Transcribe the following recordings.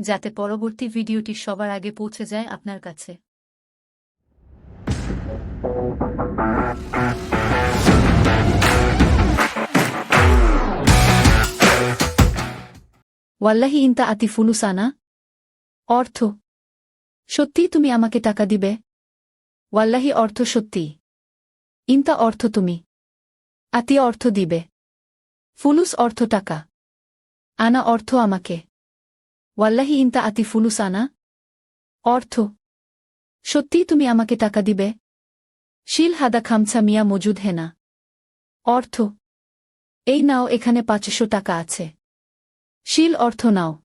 যাতে পরবর্তী ভিডিওটি সবার আগে পৌঁছে যায় আপনার কাছে। ওয়াল্লাহি ইনতা আতি ফুলুসানা। অর্থ সত্যি তুমি আমাকে টাকা দিবে? ওয়াল্লাহি অর্থ সত্যি। ইনতা অর্থ তুমি। আতি অর্থ দিবে। ফুলুস অর্থ টাকা। আনা অর্থ আমাকে। ওয়াল্লাহি ইনতা আতি ফুলুসানা? অর্থ সত্যি তুমি আমাকে টাকা দিবে। শিল হাদা খামছা মিয়া মজুদ হেনা। অর্থ, এই নাও এখানে পাঁচশো টাকা আছে। শিল অর্থ নাও।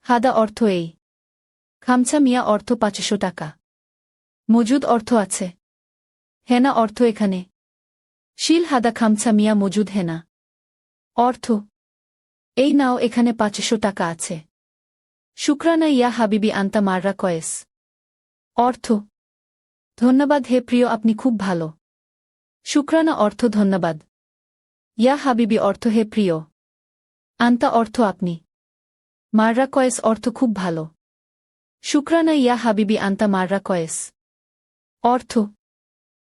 হাদা অর্থ এই। খামছা মিয়া অর্থ পাঁচশো টাকা। মজুদ অর্থ আছে। হেনা অর্থ এখানে। শিল হাদা খামছা মিয়া মজুদ হেনা। অর্থ, এই নাও এখানে পাঁচশো টাকা আছে। শুক্রানা ইয়া হাবিবি আন্তা মাররা কয়েস। অর্থ, ধন্যবাদ হে প্রিয়, আপনি খুব ভালো। শুক্রানা অর্থ, ধন্যবাদ। ইয়া হাবিবি অর্থ, হে প্রিয়। আন্তা অর্থ, আপনি। মাররা কয়েস অর্থ, খুব ভালো। শুক্রানা ইয়া হাবিবি আন্তা মাররা কয়েস। অর্থ,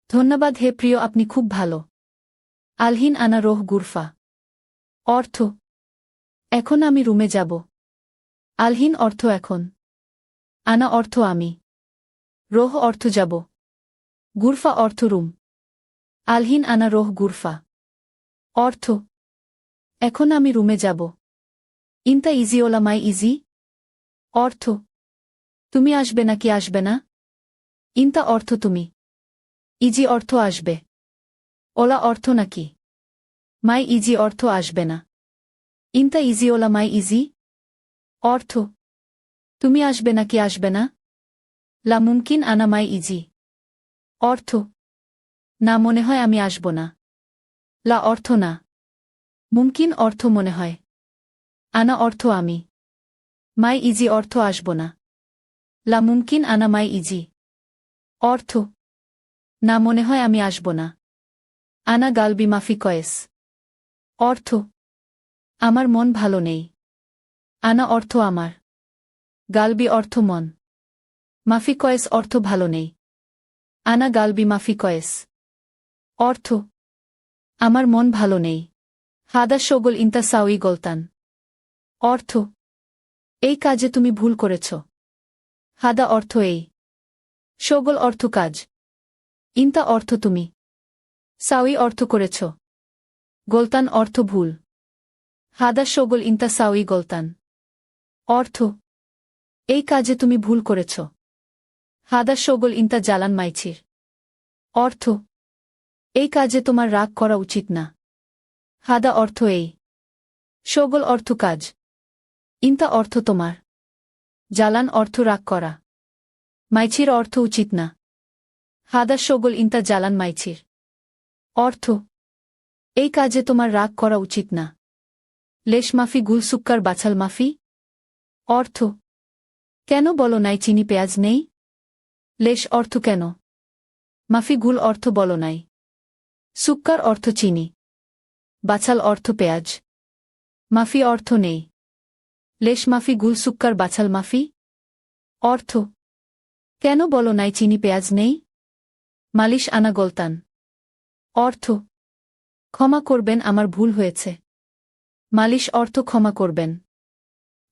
ধন্যবাদ হে প্রিয়, আপনি খুব ভালো। আলহিন আনা রোহ গুরফা। অর্থ, এখন আমি রুমে যাব। আলহিন অর্থ এখন। আনা অর্থ আমি। রোহ অর্থ যাব। গুরফা অর্থ রুম। আলহিন আনা রোহ গুরফা। অর্থ, এখন আমি রুমে যাব। ইনতা ইজি ওলা মাই ইজি? অর্থ, তুমি আসবে নাকি আসবে না? ইনতা অর্থ তুমি। ইজি অর্থ আসবে। ওলা অর্থ নাকি? মাই ইজি অর্থ আসবে না। ইনতা ইজি ওলা মাই ইজি? অর্থ। তুমি আসবে না কি আসবে না? লা মুমকিন আনা মাই ইজি। অর্থ। না মনে হয় আমি আসব না। লা অর্থ না। মুমকিন অর্থ মনে হয়। আনা অর্থ আমি। মাই ইজি অর্থ আসব না। লা মুমকিন আনা মাই ইজি। অর্থ। না মনে হয় আমি আসব না। আনা গালবি মাফি কয়েস। অর্থ। আমার মন ভালো নেই। আনা অর্থ আমার। গালবি অর্থ মন। মাফি কয়েস অর্থ ভালো নেই। আনা গালবি মাফি কয়েস। অর্থ, আমার মন ভালো নেই। হাদা শোগল ইন্তা সাউই গলতান। অর্থ, এই কাজে তুমি ভুল করেছ। হাদা অর্থ এই। শোগল অর্থ কাজ। ইন্তা অর্থ তুমি। সাউই অর্থ করেছ। গোলতান অর্থ ভুল। হাদা শোগল ইন্তা সাউই গোলতান। অর্থ, এই কাজে তুমি ভুল করেছ। হাদা শোগল ইন্তা জালান মাইছির। অর্থ, এই কাজে তোমার রাগ করা উচিত না। হাদা অর্থ এই শোগল অর্থ কাজ, ইন্তা অর্থ তোমার। জালান অর্থ রাগ করা, মাইছির অর্থ উচিত না। হাদা শোগল ইন্তা জালান মাইছির। অর্থ, এই কাজে তোমার রাগ করা উচিত না। লেশ মাফি গুলসুক্কার বাছাল মাফি অর্থ। কেন বলো নাই চিনি পেঁয়াজ নেই? লেশ অর্থ কেন? মাফি গুল অর্থ বলো নাই। সুক্কার অর্থ চিনি। বাছাল অর্থ পেঁয়াজ। মাফি অর্থ নেই। লেশ মাফি গুল সুক্কার বাছাল মাফি? অর্থ। কেন বলো নাই চিনি পেঁয়াজ নেই? মালিশ আনা গলতান। অর্থ। ক্ষমা করবেন, আমার ভুল হয়েছে। মালিশ অর্থ ক্ষমা করবেন।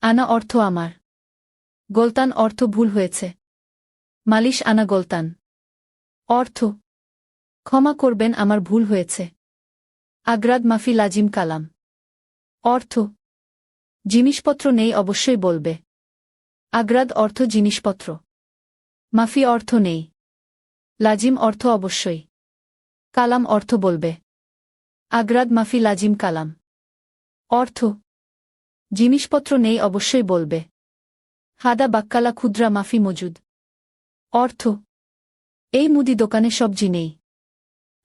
আনা অর্থ আমার। গোলতান অর্থ ভুল হয়েছে। মালিশ আনা গোলতান। অর্থ, ক্ষমা করবেন আমার ভুল হয়েছে। আগ্রাদ মাফি লাজিম কালাম। অর্থ, জিনিসপত্র নেই অবশ্যই বলবে। আগ্রাদ অর্থ জিনিসপত্র। মাফি অর্থ নেই। লাজিম অর্থ অবশ্যই। কালাম অর্থ বলবে। আগ্রাদ মাফি লাজিম কালাম। অর্থ জিনিসপত্র নেই অবশ্যই বলবে। হাদা বাক্কালা ক্ষুদ্রা মাফি মজুদ। অর্থ, এই মুদি দোকানে সবজি নেই।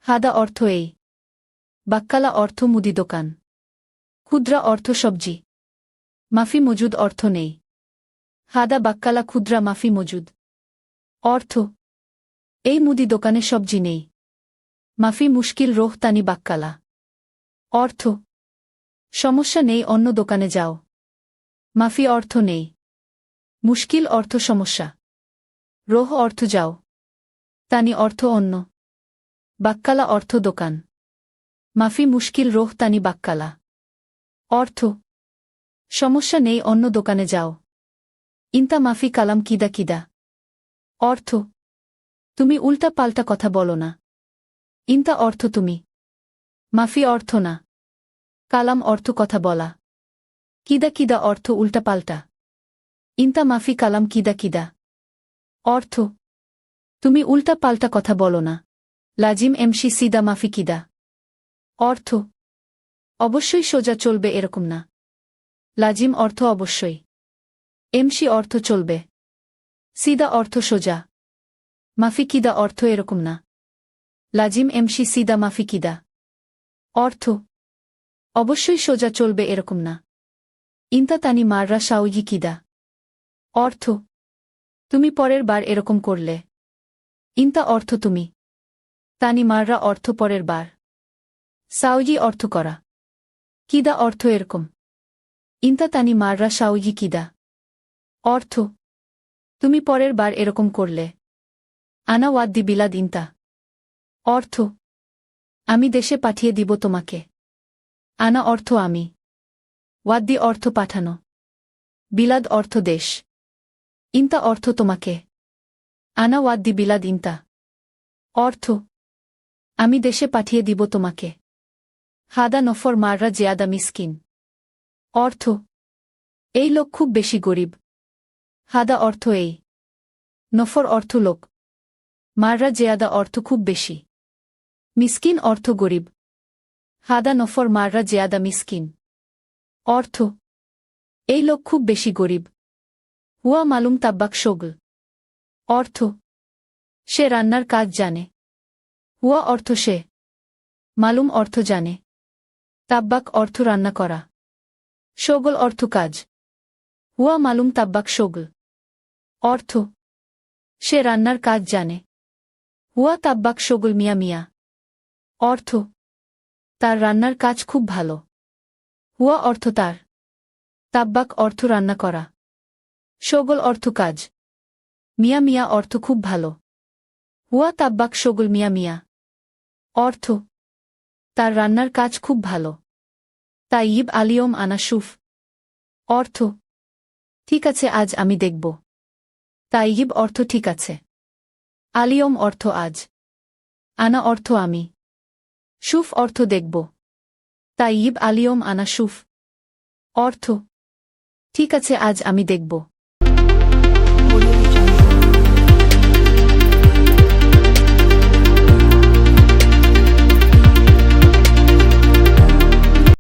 হাদা অর্থ এই। বাক্কালা অর্থ মুদি দোকান। ক্ষুদ্রা অর্থ সবজি। মাফি মজুদ অর্থ নেই। হাদা বাক্কালা ক্ষুদ্রা মাফি মজুদ। অর্থ, এই মুদি দোকানে সবজি নেই। মাফি মুশকিল রোহতানি বাক্কালা। অর্থ সমস্যা নেই, অন্য দোকানে যাও। মাফি অর্থ নেই। মুশকিল অর্থ সমস্যা। রোহ অর্থ যাও। তানি অর্থ অন্য। বাক্কালা অর্থ দোকান। মাফি মুশকিল, রোহ তানি বাক্কালা। অর্থ, সমস্যা নেই, অন্য দোকানে যাও। ইন্তা মাফি কালাম কিদা কিদা। অর্থ, তুমি উল্টা পাল্টা কথা বলো না। ইন্তা অর্থ তুমি। মাফি অর্থ না। কালাম অর্থ কথা বলা। কিদা কিদা অর্থ উল্টা পাল্টা। ইন্তা মাফি কালাম কিদা কিদা। অর্থ, তুমি উল্টা পাল্টা কথা বলো না। লাজিম এমসি সিদা মাফি কিদা। অর্থ, অবশ্যই সোজা চলবে এরকম না। লাজিম অর্থ অবশ্যই। এমসি অর্থ চলবে। সিদা অর্থ সোজা। মাফি কিদা অর্থ এরকম না। লাজিম এমসি সিদা মাফি কিদা। অর্থ অবশ্যই সোজা চলবে এরকম না। ইন্তা তানি মাররা সাউজি কিদা। অর্থ, তুমি পরের বার এরকম করলে। ইন্তা অর্থ তুমি। তানি মাররা অর্থ পরের বার। সাউজি অর্থ করা। কিদা অর্থ এরকম। ইন্তা তানি মাররা সাউজি কিদা। অর্থ, তুমি পরের বার এরকম করলে। আনা ওয়াদ্দি বিলাদ ইন্তা। অর্থ, আমি দেশে পাঠিয়ে দিব তোমাকে। আনা অর্থ আমি। ওয়াদ্দি অর্থ পাঠানো। বিলাদ অর্থ দেশ। ইন্তা অর্থ তোমাকে। আনা ওয়াদ্দি বিলাদ ইন্তা। অর্থ, আমি দেশে পাঠিয়ে দিব তোমাকে। হাদা নফর মাররা জিয়াদা মিসকিন। অর্থ, এই লোক খুব বেশি গরিব। হাদা অর্থ এই। নফর অর্থ লোক। মাররা জেয়াদা অর্থ খুব বেশি। মিসকিন অর্থ গরিব। হাদা নফর মাররা জেয়াদা মিসকিন। অর্থ, এই লোক খুব বেশি গরিব। হুয়া মালুম তাব্বাক শোগল। অর্থ, সে রান্নার কাজ জানে। হুয়া অর্থ সে। মালুম অর্থ জানে। তাব্বাক অর্থ রান্না করা। শোগল অর্থ কাজ। হুয়া মালুম তাব্বাক শোগল। অর্থ, সে রান্নার কাজ জানে। হুয়া তাব্বাক শোগল মিয়া মিয়া। অর্থ তার রান্নার কাজ খুব ভালো। হুয়া অর্থ তার। তাব্বাক অর্থ রান্না করা। শোগল অর্থ কাজ। মিয়া মিয়া অর্থ খুব ভালো। হুয়া তাব্বাক শোগল মিয়া মিয়া। অর্থ, তার রান্নার কাজ খুব ভালো। তাইব আলিয়ম আনাসুফ অর্থ, ঠিক আছে, আজ আমি দেখব। তাইব অর্থ ঠিক আছে। আলিয়ম অর্থ আজ। আনা অর্থ আমি। সুফ অর্থ দেখব। তাইব আলিয়ম আনা সুফ। অর্থ ঠিক আছে আজ আমি দেখব।